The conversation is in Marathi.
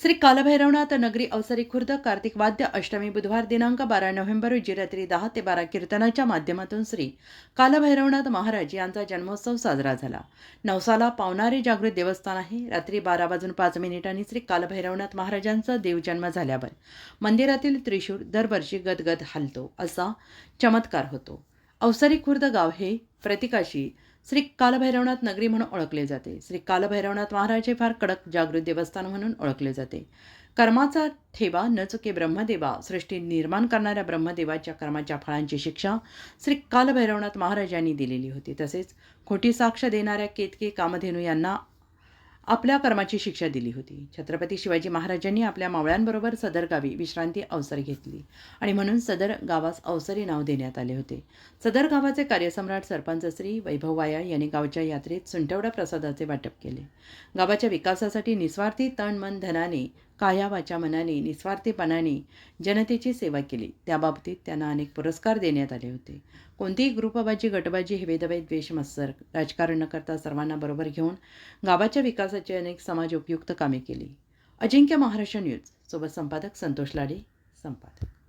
श्री कालभैरवनाथ नगरी अवसरी खुर्द कार्तिक वाद्य अष्टमी बुधवार दिनांक बारा नोव्हेंबर रोजी रात्री दहा ते बारा कीर्तनाच्या माध्यमातून श्री कालभैरवनाथ महाराज यांचा जन्मोत्सव साजरा झाला. नवसाला पावणारे जागृत देवस्थान आहे. रात्री बारा वाजून पाच मिनिटांनी श्री कालभैरवनाथ महाराजांचा देवजन्म झाल्यावर मंदिरातील त्रिशूर दरवर्षी गदगद हलतो असा चमत्कार होतो. अवसरी खुर्द गाव हे प्रतिकाशी श्री कालभैरवनाथ नगरी म्हणून ओळखले जाते. श्री कालभैरवनाथ महाराज हे फार कडक जागृत देवस्थान म्हणून ओळखले जाते. कर्माचा ठेवा न चुके ब्रह्मदेवा सृष्टी निर्माण करणाऱ्या ब्रह्मदेवाच्या कर्माच्या फळांची शिक्षा श्री कालभैरवनाथ महाराज यांनी दिलेली होती. तसेच खोटी साक्ष देणाऱ्या केतके कामधेनू यांना आपल्या कर्माची शिक्षा दिली होती. छत्रपती शिवाजी महाराजांनी आपल्या मावळ्यांबरोबर सदर गावी विश्रांती अवसर घेतली आणि म्हणून सदर गावास अवसरी नाव देण्यात आले होते. सदर गावाचे कार्यसम्राट सरपंच श्री वैभव वाया यांनी गावच्या यात्रेत सुंठवडा प्रसादाचे वाटप केले. गावाच्या विकासासाठी निस्वार्थी तन मन धनाने कायावाच्या मनाने निस्वार्थीपणाने जनतेची सेवा केली. त्याबाबतीत त्यांना अनेक पुरस्कार देण्यात आले होते. कोणतीही ग्रुपबाजी गटबाजी हे वेदवैद द्वेष मत्सर राजकारण न करता सर्वांना बरोबर घेऊन गावाच्या विकासाची अनेक समाज उपयुक्त कामे केली. अजिंक्य महाराष्ट्र न्यूज. सोबत संपादक संतोष लाडे संपादक.